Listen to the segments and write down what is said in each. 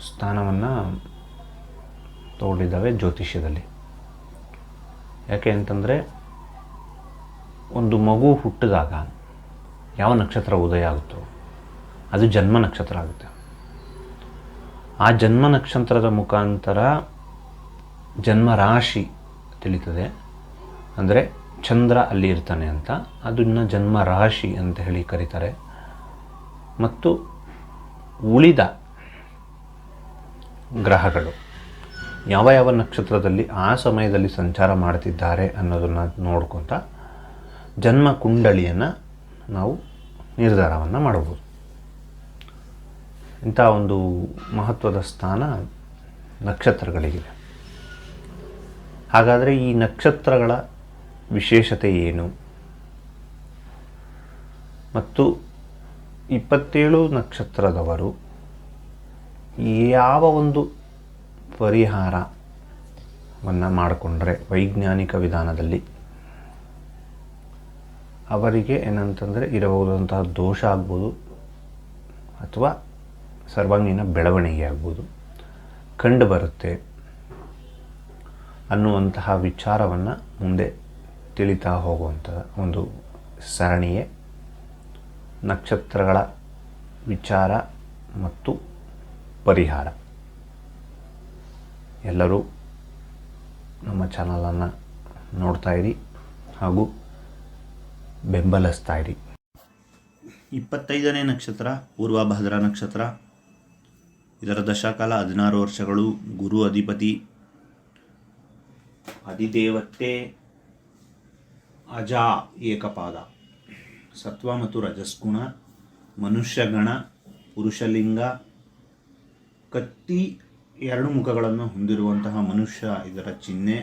ಸ್ಥಾನವನ್ನು ತಗೊಂಡಿದ್ದಾವೆ ಜ್ಯೋತಿಷ್ಯದಲ್ಲಿ. ಯಾಕೆ ಅಂತಂದರೆ ಒಂದು ಮಗು ಹುಟ್ಟಿದಾಗ ಯಾವ ನಕ್ಷತ್ರ ಉದಯ ಆಗುತ್ತೋ ಅದು ಜನ್ಮ ನಕ್ಷತ್ರ ಆಗುತ್ತೆ. ಆ ಜನ್ಮ ನಕ್ಷತ್ರದ ಮುಖಾಂತರ ಜನ್ಮ ರಾಶಿ ತಿಳಿತದೆ. ಅಂದರೆ ಚಂದ್ರ ಅಲ್ಲಿ ಇರ್ತಾನೆ ಅಂತ ಅದನ್ನು ಜನ್ಮ ರಾಶಿ ಅಂತ ಹೇಳಿ ಕರೀತಾರೆ. ಮತ್ತು ಉಳಿದ ಗ್ರಹಗಳು. ಯಾವ ಯಾವ ನಕ್ಷತ್ರದಲ್ಲಿ ಆ ಸಮಯದಲ್ಲಿ ಸಂಚಾರ ಮಾಡ್ತಿದ್ದಾರೆ ಅನ್ನೋದನ್ನು ನೋಡ್ಕೊತ ಜನ್ಮ ಕುಂಡಳಿಯನ್ನು ನಾವು ನಿರ್ಧಾರವನ್ನು ಮಾಡಬಹುದು ಇಂಥ ಒಂದು ಮಹತ್ವದ ಸ್ಥಾನ ನಕ್ಷತ್ರಗಳಿಗಿದೆ. ಹಾಗಾದರೆ ಈ ನಕ್ಷತ್ರಗಳ ವಿಶೇಷತೆ ಏನು? ಮತ್ತು ಇಪ್ಪತ್ತೇಳು ನಕ್ಷತ್ರದವರು ಯಾವ ಒಂದು ಪರಿಹಾರವನ್ನು ಮಾಡಿಕೊಂಡ್ರೆ ವೈಜ್ಞಾನಿಕ ವಿಧಾನದಲ್ಲಿ ಅವರಿಗೆ ಏನಂತಂದರೆ ಇರಬಹುದಂತಹ ದೋಷ ಆಗ್ಬೋದು ಅಥವಾ ಸರ್ವಾಂಗೀಣ ಬೆಳವಣಿಗೆ ಆಗ್ಬೋದು. ಕಂಡು ಬರುತ್ತೆ ಅನ್ನುವಂತಹ ವಿಚಾರವನ್ನು ಮುಂದೆ ತಿಳಿತಾ ಹೋಗುವಂಥ ಒಂದು ಸರಣಿಯೇ ನಕ್ಷತ್ರಗಳ ವಿಚಾರ ಮತ್ತು ಪರಿಹಾರ. ಎಲ್ಲರೂ ನಮ್ಮ ಚಾನಲನ್ನು ನೋಡ್ತಾ ಇರಿ ಹಾಗೂ ಬೆಂಬಲಿಸ್ತಾ ಇರಿ. ಇಪ್ಪತ್ತೈದನೇ ನಕ್ಷತ್ರ ಪೂರ್ವಭದ್ರ ನಕ್ಷತ್ರ. ಇದರ ದಶಕಾಲ ಹದಿನಾರು ವರ್ಷಗಳು. ಗುರು ಅಧಿಪತಿ ಅಧಿದೇವತೆ ಅಜಾ ಏಕಪಾದ. ಸತ್ವ ಮತ್ತು ರಜಸ್ಗುಣ, ಮನುಷ್ಯಗಣ, ಪುರುಷಲಿಂಗ ಕತ್ತಿ ಎರಡು ಮುಖಗಳನ್ನು ಹೊಂದಿರುವಂತಹ ಮನುಷ್ಯ ಇದರ ಚಿಹ್ನೆ,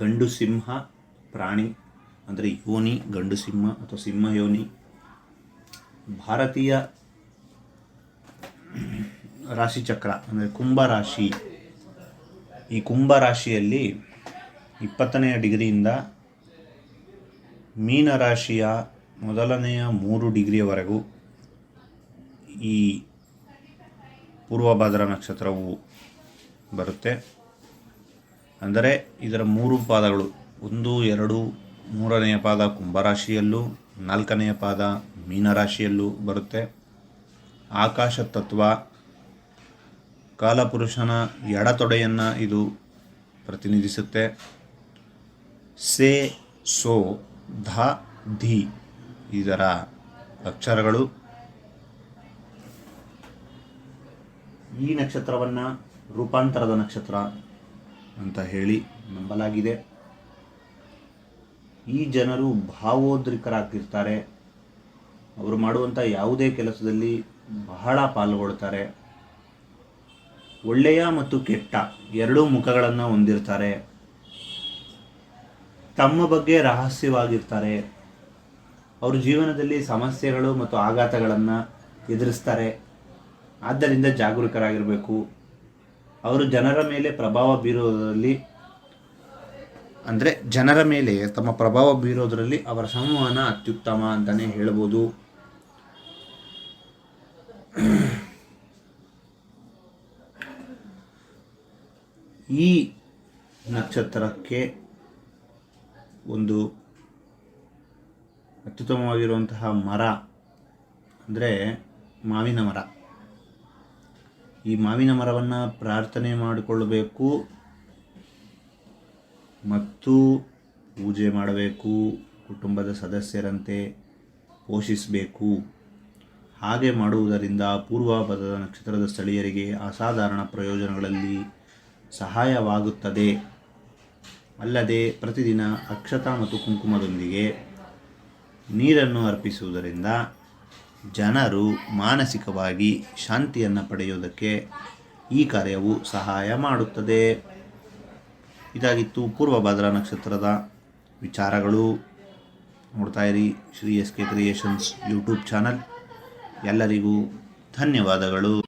ಗಂಡು ಸಿಂಹ, ಪ್ರಾಣಿ, ಅಂದರೆ ಯೋನಿ, ಗಂಡು ಸಿಂಹ ಅಥವಾ ಸಿಂಹ ಯೋನಿ. ಭಾರತೀಯ ರಾಶಿಚಕ್ರ ಅಂದರೆ ಕುಂಭ ರಾಶಿ. ಈ ಕುಂಭ ರಾಶಿಯಲ್ಲಿ ಇಪ್ಪತ್ತನೆಯ ಡಿಗ್ರಿಯಿಂದ ಮೀನರಾಶಿಯ ಮೊದಲನೆಯ ಮೂರು ಡಿಗ್ರಿಯವರೆಗೂ ಈ ಪೂರ್ವಭದ್ರ ನಕ್ಷತ್ರವು ಬರುತ್ತೆ. ಅಂದರೆ ಇದರ ಮೂರು ಪಾದಗಳು, ಒಂದು, ಎರಡು, ಮೂರನೆಯ ಪಾದ ಕುಂಭರಾಶಿಯಲ್ಲೂ, ನಾಲ್ಕನೆಯ ಪಾದ ಮೀನರಾಶಿಯಲ್ಲೂ ಬರುತ್ತೆ. ಆಕಾಶ ತತ್ವ, ಕಾಲಪುರುಷನ ಎಡತೊಡೆಯನ್ನು ಇದು ಪ್ರತಿನಿಧಿಸುತ್ತೆ. ಸೆ, ಸೋ, ಧ, ಧಿ ಇದರ ಅಕ್ಷರಗಳು. ಈ ನಕ್ಷತ್ರವನ್ನು ರೂಪಾಂತರದ ನಕ್ಷತ್ರ ಅಂತ ಹೇಳಿ ನಂಬಲಾಗಿದೆ. ಈ ಜನರು ಭಾವೋದ್ರಿಕರಾಗಿರ್ತಾರೆ ಅವರು ಮಾಡುವಂಥ ಯಾವುದೇ ಕೆಲಸದಲ್ಲಿ ಬಹಳ ಪಾಲ್ಗೊಳ್ತಾರೆ. ಒಳ್ಳೆಯ ಮತ್ತು ಕೆಟ್ಟ ಎರಡೂ ಮುಖಗಳನ್ನು ಹೊಂದಿರ್ತಾರೆ. ತಮ್ಮ ಬಗ್ಗೆ ರಹಸ್ಯವಾಗಿರ್ತಾರೆ. ಅವ್ರ ಜೀವನದಲ್ಲಿ ಸಮಸ್ಯೆಗಳು ಮತ್ತು ಆಘಾತಗಳನ್ನು ಎದುರಿಸ್ತಾರೆ. ಆದ್ದರಿಂದ ಜಾಗರೂಕರಾಗಿರಬೇಕು. ಅವರು ಜನರ ಮೇಲೆ ಪ್ರಭಾವ ಬೀರೋದರಲ್ಲಿ ಅಂದರೆ ಜನರ ಮೇಲೆ ತಮ್ಮ ಪ್ರಭಾವ ಬೀರೋದರಲ್ಲಿ ಅವರ ಸಂವಹನ ಅತ್ಯುತ್ತಮ ಅಂತಲೇ ಹೇಳ್ಬೋದು. ಈ ನಕ್ಷತ್ರಕ್ಕೆ ಒಂದು ಅತ್ಯುತ್ತಮವಾಗಿರುವಂತಹ ಮರ ಅಂದರೆ ಮಾವಿನ ಮರ. ಈ ಮಾವಿನ ಮರವನ್ನು ಪ್ರಾರ್ಥನೆ ಮಾಡಿಕೊಳ್ಳಬೇಕು ಮತ್ತು ಪೂಜೆ ಮಾಡಬೇಕು, ಕುಟುಂಬದ ಸದಸ್ಯರಂತೆ ಪೋಷಿಸಬೇಕು. ಹಾಗೆ ಮಾಡುವುದರಿಂದ ಪೂರ್ವಪದದ ನಕ್ಷತ್ರದ ಸ್ಥಳೀಯರಿಗೆ ಅಸಾಧಾರಣ ಪ್ರಯೋಜನಗಳಲ್ಲಿ ಸಹಾಯವಾಗುತ್ತದೆ. ಅಲ್ಲದೆ ಪ್ರತಿದಿನ ಅಕ್ಷತ ಮತ್ತು ಕುಂಕುಮದೊಂದಿಗೆ ನೀರನ್ನು ಅರ್ಪಿಸುವುದರಿಂದ ಜನರು ಮಾನಸಿಕವಾಗಿ ಶಾಂತಿಯನ್ನು ಪಡೆಯುವುದಕ್ಕೆ ಈ ಕಾರ್ಯವು ಸಹಾಯ ಮಾಡುತ್ತದೆ. ಇದಾಗಿತ್ತು ಪೂರ್ವಭದ್ರಾ ನಕ್ಷತ್ರದ ವಿಚಾರಗಳು. ನೋಡ್ತಾ ಇರಿ Shri S K creations YouTube channel. ಎಲ್ಲರಿಗೂ ಧನ್ಯವಾದಗಳು.